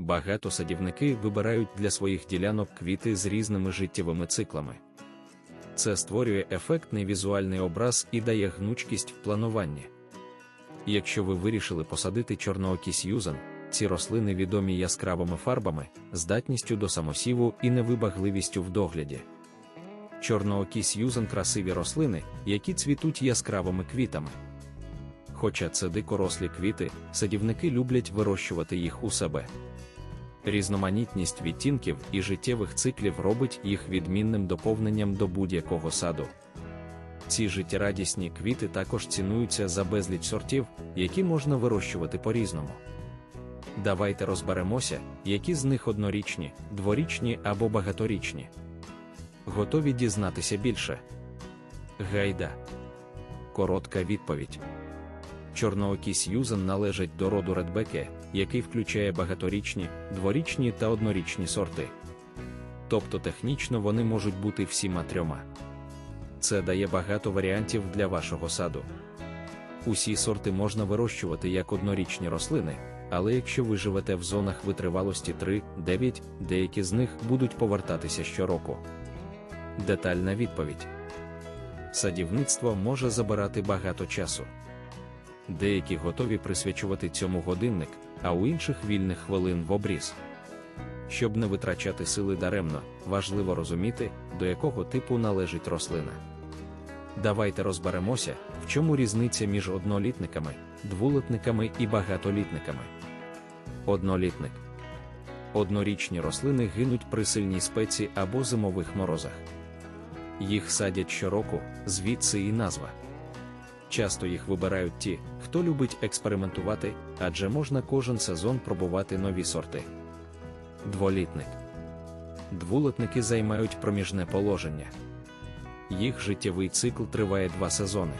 Багато садівники вибирають для своїх ділянок квіти з різними життєвими циклами. Це створює ефектний візуальний образ і дає гнучкість в плануванні. Якщо ви вирішили посадити чорноокі сьюзан, ці рослини відомі яскравими фарбами, здатністю до самосіву і невибагливістю в догляді. Чорноокі сьюзан красиві рослини, які цвітуть яскравими квітами. Хоча це дикорослі квіти, садівники люблять вирощувати їх у себе. Різноманітність відтінків і життєвих циклів робить їх відмінним доповненням до будь-якого саду. Ці життєрадісні квіти також цінуються за безліч сортів, які можна вирощувати по-різному. Давайте розберемося, які з них однорічні, дворічні або багаторічні. Готові дізнатися більше. Гайда. Коротка відповідь. Чорноокі сьюзен належать до роду редбеке, який включає багаторічні, дворічні та однорічні сорти. Тобто технічно вони можуть бути всіма трьома. Це дає багато варіантів для вашого саду. Усі сорти можна вирощувати як однорічні рослини, але якщо ви живете в зонах витривалості 3-9, деякі з них будуть повертатися щороку. Детальна відповідь: садівництво може забирати багато часу. Деякі готові присвячувати цьому годинник, а у інших вільних хвилин в обріз. Щоб не витрачати сили даремно, важливо розуміти, до якого типу належить рослина. Давайте розберемося, в чому різниця між однолітниками, дволітниками і багатолітниками. Однолітник. Однорічні рослини гинуть при сильній спеці або зимових морозах. Їх садять щороку, звідси і назва. Часто їх вибирають ті, хто любить експериментувати, адже можна кожен сезон пробувати нові сорти. Дволітник. Дволітники займають проміжне положення. Їх життєвий цикл триває два сезони.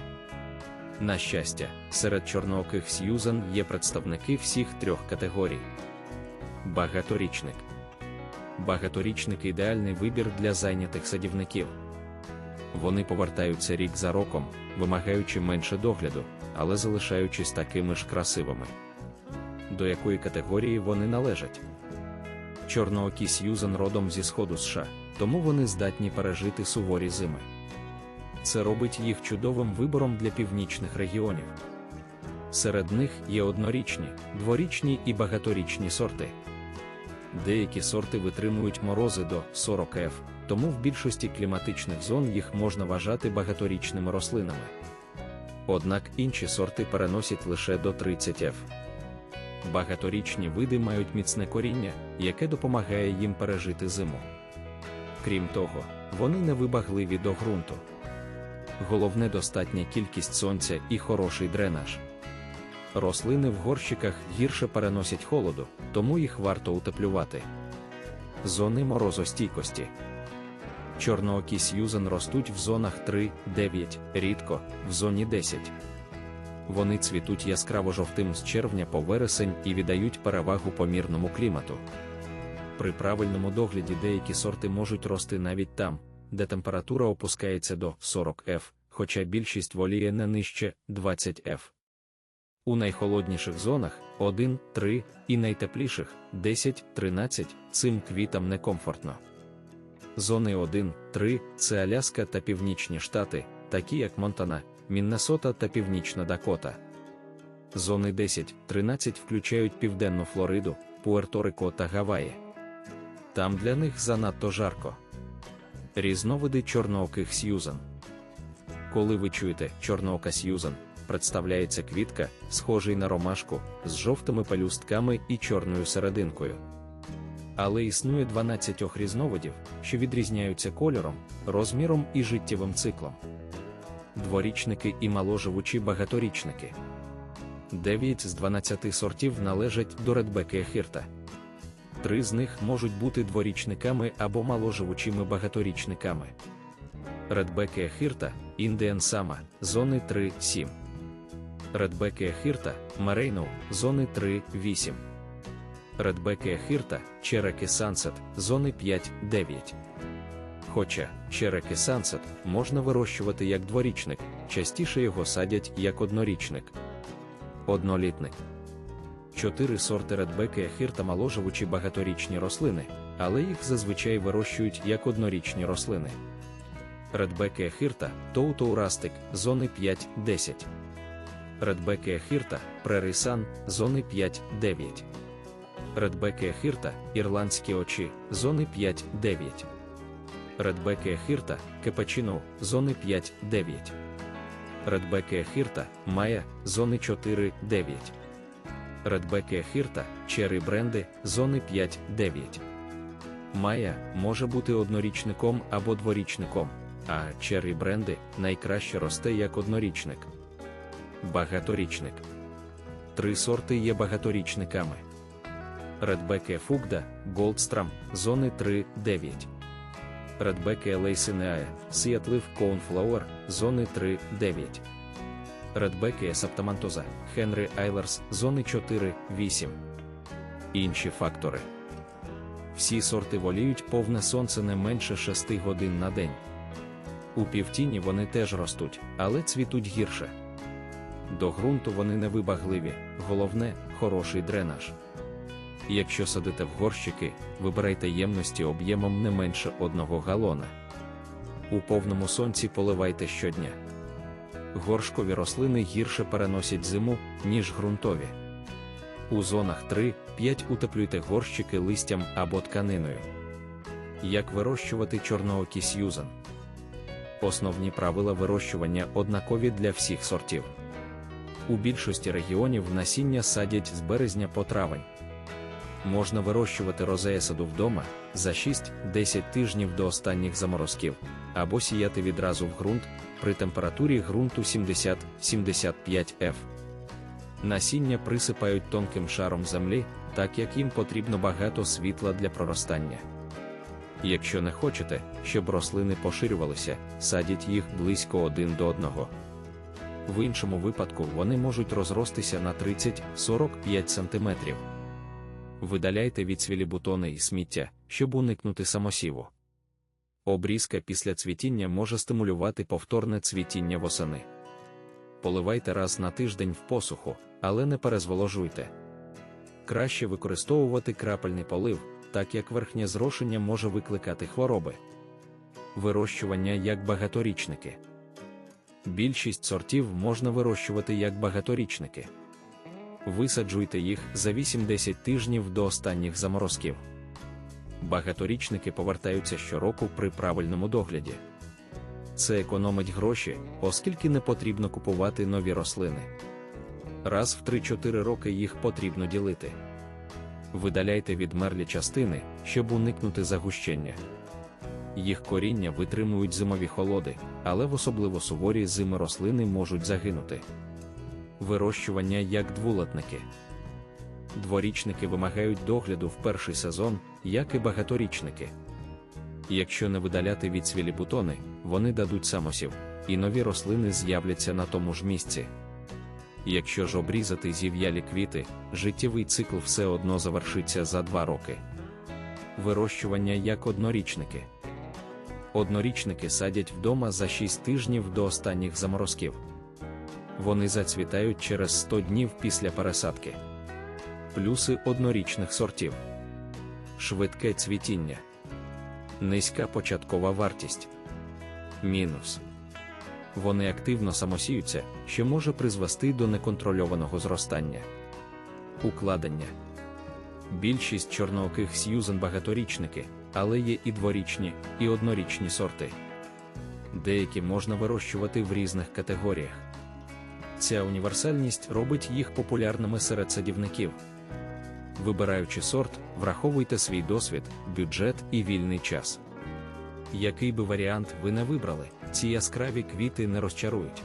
На щастя, серед чорнооких сьюзан є представники всіх трьох категорій. Багаторічник. Багаторічник ідеальний вибір для зайнятих садівників. Вони повертаються рік за роком, вимагаючи менше догляду, але залишаючись такими ж красивими. До якої категорії вони належать? Чорноокі сьюзен родом зі сходу США, тому вони здатні пережити суворі зими. Це робить їх чудовим вибором для північних регіонів. Серед них є однорічні, дворічні і багаторічні сорти. Деякі сорти витримують морози до 40 F, тому в більшості кліматичних зон їх можна вважати багаторічними рослинами. Однак інші сорти переносять лише до 30 F. Багаторічні види мають міцне коріння, яке допомагає їм пережити зиму. Крім того, вони невибагливі до ґрунту. Головне достатня кількість сонця і хороший дренаж. Рослини в горщиках гірше переносять холоду, тому їх варто утеплювати. Зони морозостійкості. Чорноокі сьюзен ростуть в зонах 3-9, рідко, в зоні 10. Вони цвітуть яскраво жовтим з червня по вересень і віддають перевагу помірному клімату. При правильному догляді деякі сорти можуть рости навіть там, де температура опускається до 40 F, хоча більшість воліє не нижче 20 F. У найхолодніших зонах 1, 3 і найтепліших 10, 13 цим квітам некомфортно. Зони 1, 3 це Аляска та Північні Штати, такі як Монтана, Міннесота та Північна Дакота. Зони 10, 13 включають Південну Флориду, Пуерто-Рико та Гаваї. Там для них занадто жарко. Різновиди чорнооких сьюзан. Коли ви чуєте чорноока сьюзан, представляється квітка, схожий на ромашку, з жовтими пелюстками і чорною серединкою. Але існує 12 різновидів, що відрізняються кольором, розміром і життєвим циклом. Дворічники і маложивучі багаторічники. 9 з 12 сортів належать до редбеки хірта. Три з них можуть бути дворічниками або маложивучими багаторічниками. Редбеке хірта, Індіан Сама, зони 3-7. Редбеке хірта, Марейноу, зони 3-8. Редбеке хірта, Череки Сансет, зони 5-9. Хоча Череки Сансет можна вирощувати як дворічник, частіше його садять як однорічник. Однолітник. Чотири сорти редбеки ехір та маложевучі багаторічні рослини, але їх зазвичай вирощують як однорічні рослини. Редбеки ехірта, тоутоурастик, зони 5-10. Редбеки ехірта, прерисан, зони 5-9. Редбеки ехірта, ірландські очі, зони 5-9. Редбеки ехірта, кепачино, зони 5-9. Редбеки ехірта, мая, зони 4-9. Редбеки ехірта, чері бренди, зони 5-9. Майя може бути однорічником або дворічником, а чері бренди найкраще росте як однорічник. Багаторічник. Три сорти є багаторічниками. Редбеке Фугда, Голдстрам, зони 3-9. Редбеке Лейсинеая, Сіатлив Коунфлауер, зони 3-9. Редбеке Саптамантоза, Хенрі Айлерс, зони 4-8. Інші фактори. Всі сорти воліють повне сонце не менше 6 годин на день. У півтіні вони теж ростуть, але цвітуть гірше. До ґрунту вони невибагливі, головне хороший дренаж. Якщо садите в горщики, вибирайте ємності об'ємом не менше одного галона. У повному сонці поливайте щодня. Горшкові рослини гірше переносять зиму, ніж ґрунтові. У зонах 3-5 утеплюйте горщики листям або тканиною. Як вирощувати чорноокі сьюзан? Основні правила вирощування однакові для всіх сортів. У більшості регіонів насіння садять з березня по травень. Можна вирощувати розея саду вдома за 6-10 тижнів до останніх заморозків, або сіяти відразу в ґрунт при температурі ґрунту 70-75 F. Насіння присипають тонким шаром землі, так як їм потрібно багато світла для проростання. Якщо не хочете, щоб рослини поширювалися, садіть їх близько один до одного. В іншому випадку вони можуть розростися на 30-45 см. Видаляйте відсвілі бутони і сміття, щоб уникнути самосіву. Обрізка після цвітіння може стимулювати повторне цвітіння восени. Поливайте раз на тиждень в посуху, але не перезволожуйте. Краще використовувати крапельний полив, так як верхнє зрошення може викликати хвороби. Вирощування як багаторічники. Більшість сортів можна вирощувати як багаторічники. Висаджуйте їх за 8-10 тижнів до останніх заморозків. Багаторічники повертаються щороку при правильному догляді. Це економить гроші, оскільки не потрібно купувати нові рослини. Раз в 3-4 роки їх потрібно ділити. Видаляйте відмерлі частини, щоб уникнути загущення. Їх коріння витримують зимові холоди, але в особливо суворі зими рослини можуть загинути. Вирощування як двулетники. Дворічники вимагають догляду в перший сезон, як і багаторічники. Якщо не видаляти відсвілі бутони, вони дадуть самосів, і нові рослини з'являться на тому ж місці. Якщо ж обрізати зів'ялі квіти, життєвий цикл все одно завершиться за два роки. Вирощування як однорічники. Однорічники садять вдома за 6 тижнів до останніх заморозків. Вони зацвітають через 100 днів після пересадки. Плюси однорічних сортів. Швидке цвітіння. Низька початкова вартість. Мінус. Вони активно самосіються, що може призвести до неконтрольованого зростання. Укладення. Більшість чорнооких сьюзен багаторічники, але є і дворічні, і однорічні сорти. Деякі можна вирощувати в різних категоріях. Ця універсальність робить їх популярними серед садівників. Вибираючи сорт, враховуйте свій досвід, бюджет і вільний час. Який би варіант ви не вибрали, ці яскраві квіти не розчарують.